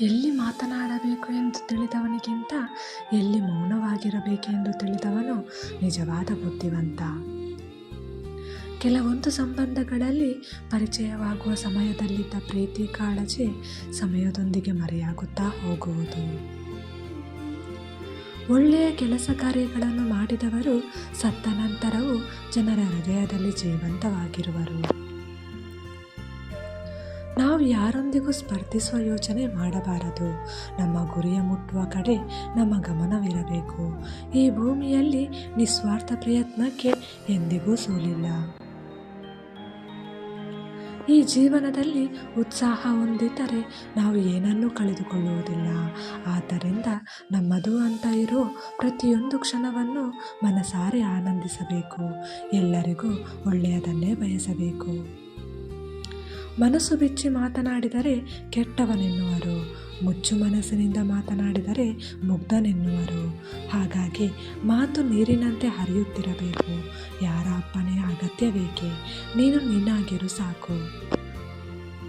ಎಲ್ಲಿ ಮಾತನಾಡಬೇಕು ಎಂದು ತಿಳಿದವನಿಗಿಂತ ಎಲ್ಲಿ ಮೌನವಾಗಿರಬೇಕೆಂದು ತಿಳಿದವನು ನಿಜವಾದ ಬುದ್ಧಿವಂತ. ಕೆಲವೊಂದು ಸಂಬಂಧಗಳಲ್ಲಿ ಪರಿಚಯವಾಗುವ ಸಮಯದಲ್ಲಿದ್ದ ಪ್ರೀತಿ ಕಾಳಜಿ ಸಮಯದೊಂದಿಗೆ ಮರೆಯಾಗುತ್ತಾ ಹೋಗುವುದು. ಒಳ್ಳೆಯ ಕೆಲಸ ಕಾರ್ಯಗಳನ್ನು ಮಾಡಿದವರು ಸತ್ತ ನಂತರವೂ ಜನರ ಹೃದಯದಲ್ಲಿ ಜೀವಂತವಾಗಿರುವರು. ನಾವು ಯಾರೊಂದಿಗೂ ಸ್ಪರ್ಧಿಸುವ ಯೋಚನೆ ಮಾಡಬಾರದು. ನಮ್ಮ ಗುರಿಯ ಮುಟ್ಟುವ ಕಡೆ ನಮ್ಮ ಗಮನವಿರಬೇಕು. ಈ ಭೂಮಿಯಲ್ಲಿ ನಿಸ್ವಾರ್ಥ ಪ್ರಯತ್ನಕ್ಕೆ ಎಂದಿಗೂ ಸೋಲಿಲ್ಲ. ಈ ಜೀವನದಲ್ಲಿ ಉತ್ಸಾಹ ಹೊಂದಿದ್ದರೆ ನಾವು ಏನನ್ನೂ ಕಳೆದುಕೊಳ್ಳುವುದಿಲ್ಲ. ಆದ್ದರಿಂದ ನಮ್ಮದು ಅಂತ ಇರೋ ಪ್ರತಿಯೊಂದು ಕ್ಷಣವನ್ನು ಮನಸಾರೆ ಆನಂದಿಸಬೇಕು. ಎಲ್ಲರಿಗೂ ಒಳ್ಳೆಯದನ್ನೇ ಬಯಸಬೇಕು. ಮನಸ್ಸು ಬಿಚ್ಚಿ ಮಾತನಾಡಿದರೆ ಕೆಟ್ಟವನೆನ್ನುವರು. ಮುಚ್ಚು ಮನಸ್ಸಿನಿಂದ ಮಾತನಾಡಿದರೆ ಮುಗ್ಧನೆನ್ನುವರು. ಹಾಗಾಗಿ ಮಾತು ನೀರಿನಂತೆ ಹರಿಯುತ್ತಿರಬೇಕು. ಯಾರ ಅಪ್ಪನೇ ಅಗತ್ಯ ಬೇಕೆ ನೀನು ನಿನ್ನಾಗಿರು ಸಾಕು.